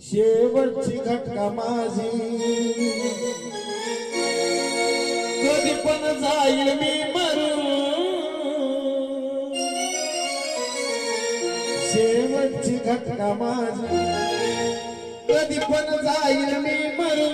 शेवटची घटका माझी. कधी पण जाईल मी मरू शेवटची घटका माझी. कधी पण जाईल मी मरू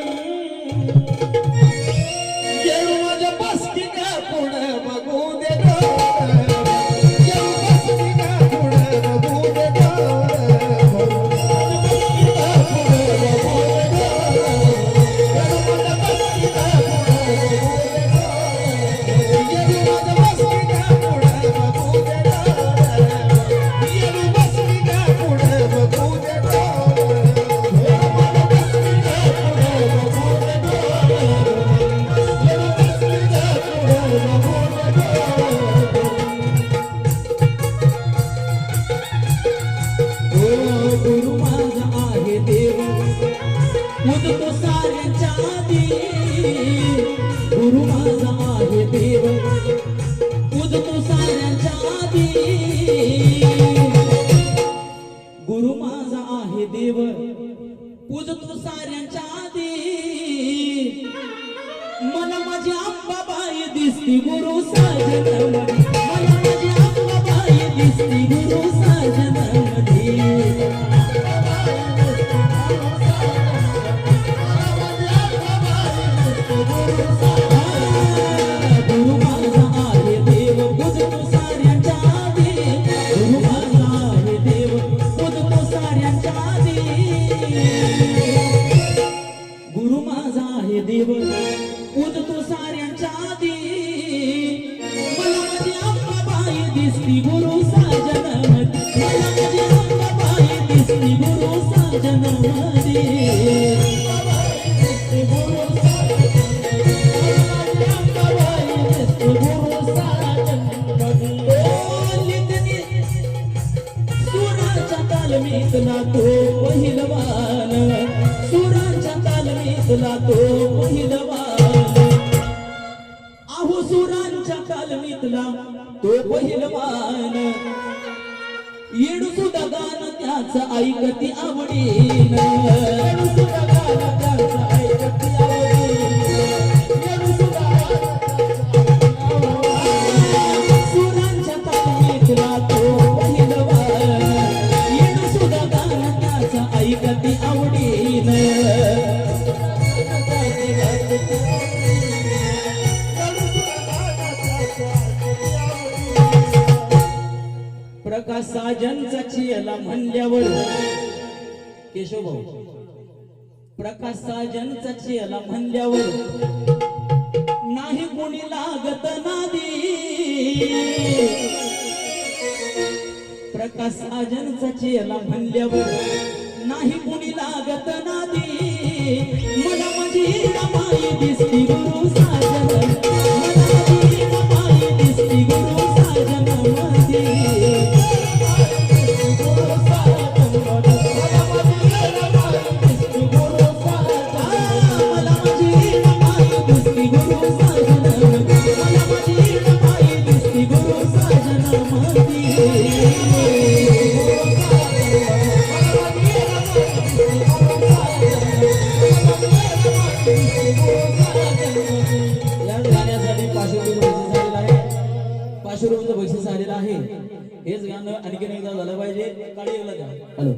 गुरु माझा आहे देव उदतो साऱ्यांच्या आधी. मला माझी अंबाबाई दिसती गुरु साजनामध्ये. मला माझी अंबाबाई दिसती गुरु साजनामध्ये. Yeah. दिसती गुरु साजनामध्ये. मला दिसती गुरु साजनामध्ये. सुराच्या तो पहिलवान. घातला तो पहिलवान. येडू सुद्धा गाणं त्याच ऐकती आवडीन. येडू सुद्धा गाणं ऐकती आवडीन. प्रकाश साजनचा चियला म्हणल्यावर? केशव भाऊ प्रकाश साजनचा चियला म्हणल्यावर नाही कोणी लागत नादी. प्रकाश साजनचा चेला म्हणल्यावर नाही कोणी लागत या गाण्यासाठी पाचशे रुपये बक्षीस आहे. पाचशे रुपयाचं बक्षीस आलेलं आहे. हेच गाणं आणखीन एकदा झालं पाहिजे. काळी द्या हॅलो.